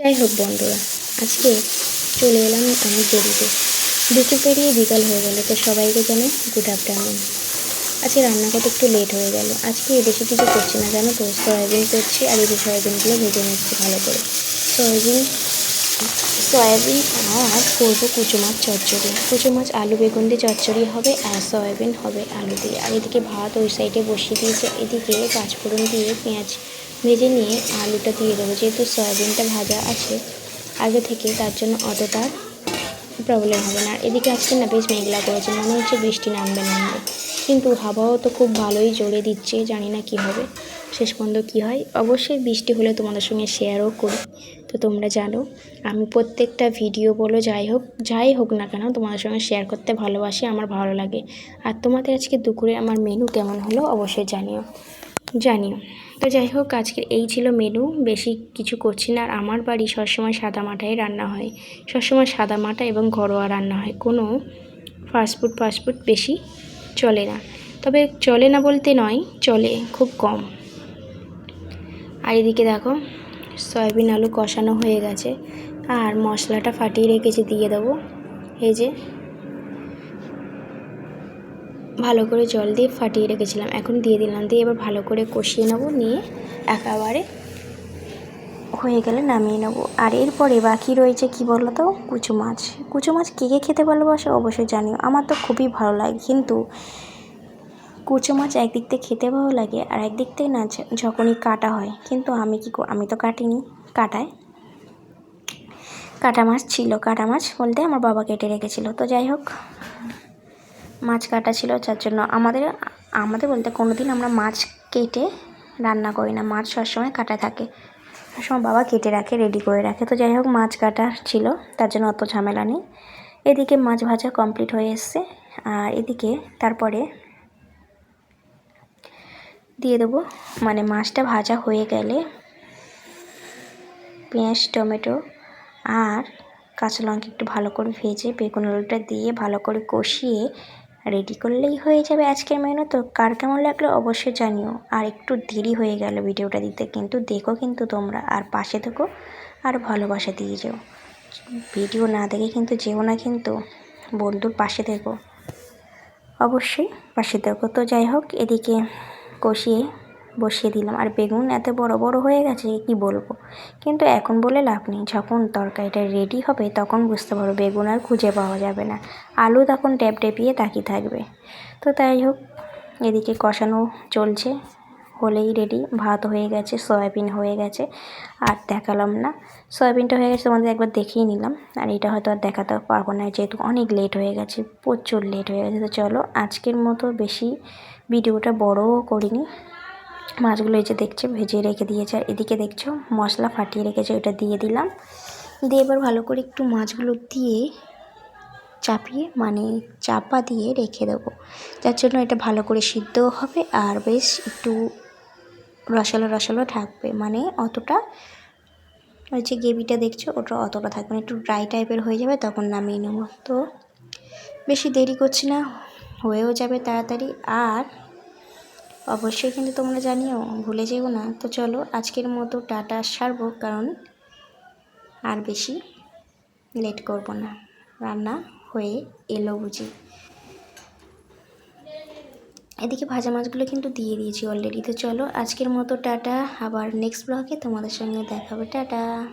যাই হোক বন্ধুরা, আজকে চলে এলাম অনেক দেরিতে দুপুর পেরিয়ে বিকাল হয়ে গেল, তো সবাইকে জানাই গুড আফটারনুন আজকে রান্না করতে একটু লেট হয়ে গেল। আজকে বেশি কিছু করছি না, জানো তো? সয়াবিন করছি আর এই সয়াবিনগুলো ভেজে নিচ্ছি ভালো করে। সয়াবিন সয়াবিন আর করব কুচো মাছ চচ্চড়ি। কুচো মাছ, আলু বেগুন দিয়ে চচ্চড়ি হবে আর সয়াবিন হবে আলু দিয়ে। আর এদিকে ভাত ওই সাইডে বসিয়ে দিয়েছে। এদিকে পাঁচফোড়ন দিয়ে পেঁয়াজ ভেজে নিয়ে আলুটা দিয়ে দেবো। যেহেতু সয়াবিনটা ভাজা আছে, আগে থেকে তার জন্য অতটা প্রবলেম হবে না। এদিকে আজকে না বেশ মেঘলা করেছে, মনে হচ্ছে বৃষ্টি নামবে নামবে কিন্তু হাওয়াও তো খুব ভালোই জোরে দিচ্ছে, জানি না কি হবে। শেষ পর্যন্ত কী হয়? অবশ্যই বৃষ্টি হলে তোমাদের সঙ্গে শেয়ারও করি। তো তোমরা জানো, আমি প্রত্যেকটা ভিডিও বলো, যাই হোক যাই হোক না কেন, তোমাদের সঙ্গে শেয়ার করতে ভালোবাসি, আমার ভালো লাগে। আর তোমাদের আজকে দুপুরে আমার মেনু কেমন হলো, অবশ্যই জানিও। জানিও। তো যাই হোক, আজকের এই ছিল মেনু বেশি কিছু করছি না। আর আমার বাড়ি সবসময় সাদা মাটাই রান্না হয়। সবসময় সাদা মাটা এবং ঘরোয়া রান্না হয়। কোনো ফাস্টফুড ফাস্টফুড বেশি চলে না। তবে চলে না বলতে নয়, চলে খুব কম। আর এদিকে দেখো, সয়াবিন আলু কষানো হয়ে গেছে। আর মশলাটা ফাটিয়ে রেখেছি, দিয়ে দেবো। এই যে ভালো করে জল দিয়ে ফাটিয়ে রেখেছিলাম। এখন দিয়ে দিলাম দিয়ে এবার ভালো করে কষিয়ে নেব, নিয়ে একেবারে হয়ে গেলে নামিয়ে নেব। আর এরপরে বাকি রয়েছে কি বলো তো কুচু মাছ। কুচু মাছ কে কে খেতে ভালোবাসে অবশ্যই জানিও। আমার তো খুবই ভালো লাগে, কিন্তু কুচো মাছ একদিক থেকে খেতে ভালো লাগে আর একদিক থেকে না যখনই কাটা হয়। কিন্তু আমি কি আমি তো কাটিনি, কাটায়। কাটা মাছ ছিল, কাটা মাছ বলতে আমার বাবা কেটে রেখেছিল। তো যাই হোক মাছ কাটা ছিল, যার জন্য আমাদের আমাদের বলতে কোনো দিন আমরা মাছ কেটে রান্না করি না। মাছ সবসময় কাটা থাকে। সবসময় বাবা কেটে রাখে রেডি করে রাখে। তো যাই হোক, মাছ কাটা ছিল, তার জন্য অত ঝামেলা নেই। এদিকে মাছ ভাজা কমপ্লিট হয়ে এসছে। আর এদিকে তারপরে দিয়ে দেবো মানে মাছটা ভাজা হয়ে গেলে পেঁয়াজ, টমেটো আর কাঁচা লঙ্কা একটু ভালো করে ভেজে, বেগুন আলুটা দিয়ে ভালো করে কষিয়ে রেডি করলেই হয়ে যাবে আজকের মেনু তো। কার কেমন লাগল অবশ্যই জানিও। আর একটু দেরি হয়ে গেল ভিডিওটা দিতে, কিন্তু দেখো কিন্তু তোমরা। আর পাশে থেকো আর ভালোবাসা দিয়ে যাও। ভিডিও না দেখে কিন্তু যেও না কিন্তু বন্ধুর পাশে থেকো। অবশ্যই পাশে থেকো। তো যাই হোক, এদিকে কষিয়ে বসিয়ে দিলাম। আর বেগুন এত বড় বড় হয়ে গেছে কি বলব? কিন্তু এখন বলে লাভ নেই। যখন তরকারিটা রেডি হবে, তখন বুঝতে পারো বেগুন আর খুঁজে পাওয়া যাবে না। আলু তখন ট্যাপ টেপিয়ে তাকিয়ে থাকবে। তো তাই হোক, এদিকে কষানো চলছে। হলেই রেডি ভাত হয়ে গেছে, সয়াবিন হয়ে গেছে। আর দেখালাম না। সয়াবিনটা হয়ে গেছে তোমাদের একবার দেখিয়ে নিলাম। আর এটা হয়তো আর দেখাতে পারব না, যেহেতু অনেক লেট হয়ে গেছে, প্রচুর লেট হয়ে গেছে। তো চলো, আজকের মতো বেশি ভিডিওটা বড়ও করিনি। মাছগুলো এই যে দেখছে, ভেজে রেখে দিয়েছে। আর এদিকে দেখছ, মশলা ফাটিয়ে রেখেছে, ওটা দিয়ে দিলাম। দিয়ে এবার ভালো করে একটু মাছগুলো দিয়ে চাপিয়ে মানে চাপা দিয়ে রেখে দেবো। যার জন্য এটা ভালো করে সিদ্ধও হবে আর বেশ একটু রসালো রসালো থাকবে। মানে অতটা ওই যে গ্রেভিটা দেখছ, ওটা অতটা থাকবে না। একটু ড্রাই টাইপের হয়ে যাবে, তখন নামিয়ে নেব। তো বেশি দেরি করছি না, হয়েও যাবে তাড়াতাড়ি। আর অবশ্যই কিন্তু তোমরা জানিও, ভুলে যেও না। তো চলো, আজকের মতো টাটা সারবো, কারণ আর বেশি লেট করব না। রান্না হয়ে এলো বুঝি। এদিকে ভাজা মাছগুলো কিন্তু দিয়ে দিয়েছি অলরেডি তো চলো, আজকের মতো টাটা। আবার নেক্সট ব্লগে তোমাদের সঙ্গে দেখাবে। টাটা!